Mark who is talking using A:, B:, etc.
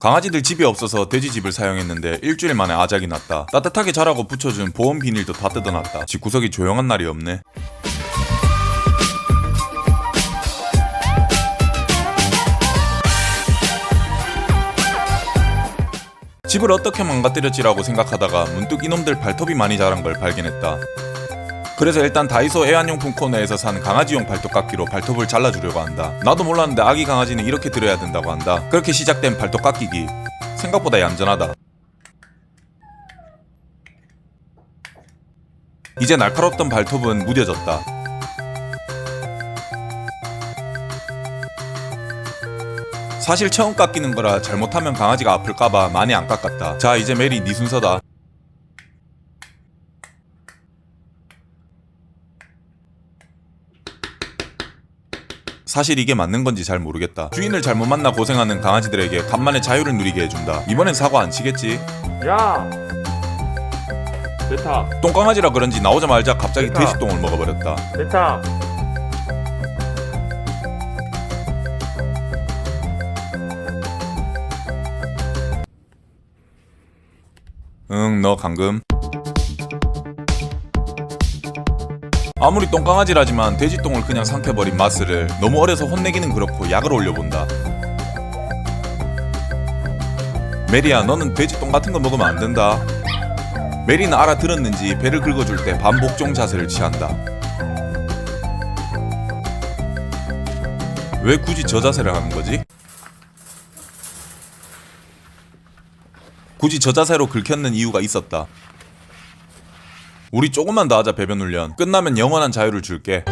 A: 강아지들 집이 없어서 돼지집을 사용했는데 일주일 만에 아작이 났다. 따뜻하게 자라고 붙여준 보온 비닐도 다 뜯어놨다. 집구석이 조용한 날이 없네. 집을 어떻게 망가뜨렸지라고 생각하다가 문득 이놈들 발톱이 많이 자란 걸 발견했다. 그래서 일단 다이소 애완용품 코너에서 산 강아지용 발톱깎이로 발톱을 잘라주려고 한다. 나도 몰랐는데 아기 강아지는 이렇게 들어야 된다고 한다. 그렇게 시작된 발톱 깎이기. 생각보다 얌전하다. 이제 날카롭던 발톱은 무뎌졌다. 사실 처음 깎이는 거라 잘못하면 강아지가 아플까봐 많이 안 깎았다. 자 이제 메리 네 순서다. 사실 이게 맞는 건지 잘 모르겠다. 주인을 잘못 만나 고생하는 강아지들에게 간만에 자유를 누리게 해준다. 이번엔 사고 안 치겠지?
B: 야! 베타,
A: 똥강아지라 그런지 나오자마자 갑자기
B: 됐다.
A: 돼지똥을 먹어버렸다.
B: 베타.
A: 응, 너 감금. 아무리 똥강아지라지만 돼지똥을 그냥 삼켜버린 마스를 너무 어려서 혼내기는 그렇고 약을 올려본다. 메리야, 너는 돼지똥 같은 거 먹으면 안 된다. 메리는 알아들었는지 배를 긁어줄 때 반복종 자세를 취한다. 왜 굳이 저 자세를 하는 거지? 굳이 저 자세로 긁혔는 이유가 있었다. 우리 조금만 더 하자 배변 훈련. 끝나면 영원한 자유를 줄게.